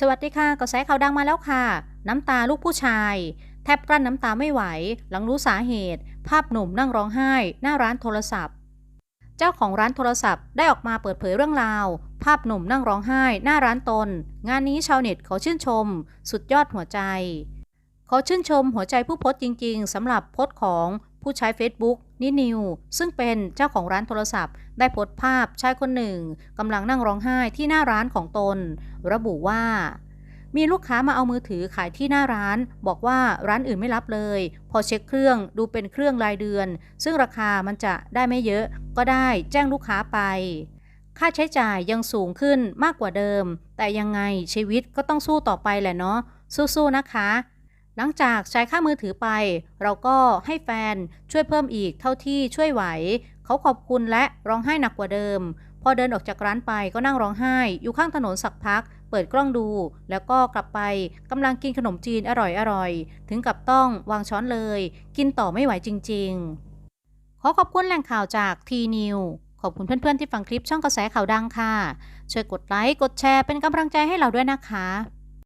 สวัสดีค่ะกระแสข่าวดังมาแล้วค่ะ น้ำตาลูกผู้ชาย แทบกลั้นน้ำตาไม่ไหว หลังรู้สาเหตุ ภาพหนุ่มนั่งร้องไห้ หน้าร้านโทรศัพท์ เจ้าของร้านโทรศัพท์ได้ออกมาเปิดเผยเรื่องราว ภาพหนุ่มนั่งร้องไห้ หน้าร้านตน งานนี้ชาวเน็ตขอชื่นชม สุดยอดหัวใจ ขอชื่นชมหัวใจผู้โพสต์จริง ๆสำหรับโพสต์ของผู้ใช้ Facebook นินิว ซึ่งเป็นเจ้าของร้านโทรศัพท์ ได้โพสต์ภาพชายคนหนึ่งกำลังนั่งร้องไห้ที่หน้าร้านของตน ระบุว่า มีลูกค้ามาเอามือถือขายที่หน้าร้าน บอกว่าร้านอื่นไม่รับเลย พอเช็คเครื่องดูเป็นเครื่องรายเดือน ซึ่งราคามันจะได้ไม่เยอะ ก็ได้แจ้งลูกค้าไป ค่าใช้จ่ายยังสูงขึ้นมากกว่าเดิม แต่ยังไงชีวิตก็ต้องสู้ต่อไปแหละเนาะสู้ๆนะคะ หลังจากใช้ค่ามือถือไป เราก็ให้แฟนช่วยเพิ่มอีกเท่าที่ช่วยไหว เขาขอบคุณและร้องไห้หนักกว่าเดิม พอเดินออกจากร้านไปก็นั่งร้องไห้ อยู่ข้างถนนสักพัก เปิดกล้องดู แล้วก็กลับไปกำลังกินขนมจีนอร่อยๆถึงกับต้องวางช้อนเลย กินต่อไม่ไหวจริง ๆ ขอขอบคุณแหล่งข่าวจากทีนิวขอบคุณเพื่อนๆที่ฟังคลิปช่องกระแสข่าวดังค่ะ ช่วยกดไลค์ กดแชร์เป็นกำลังใจให้เราด้วยนะคะ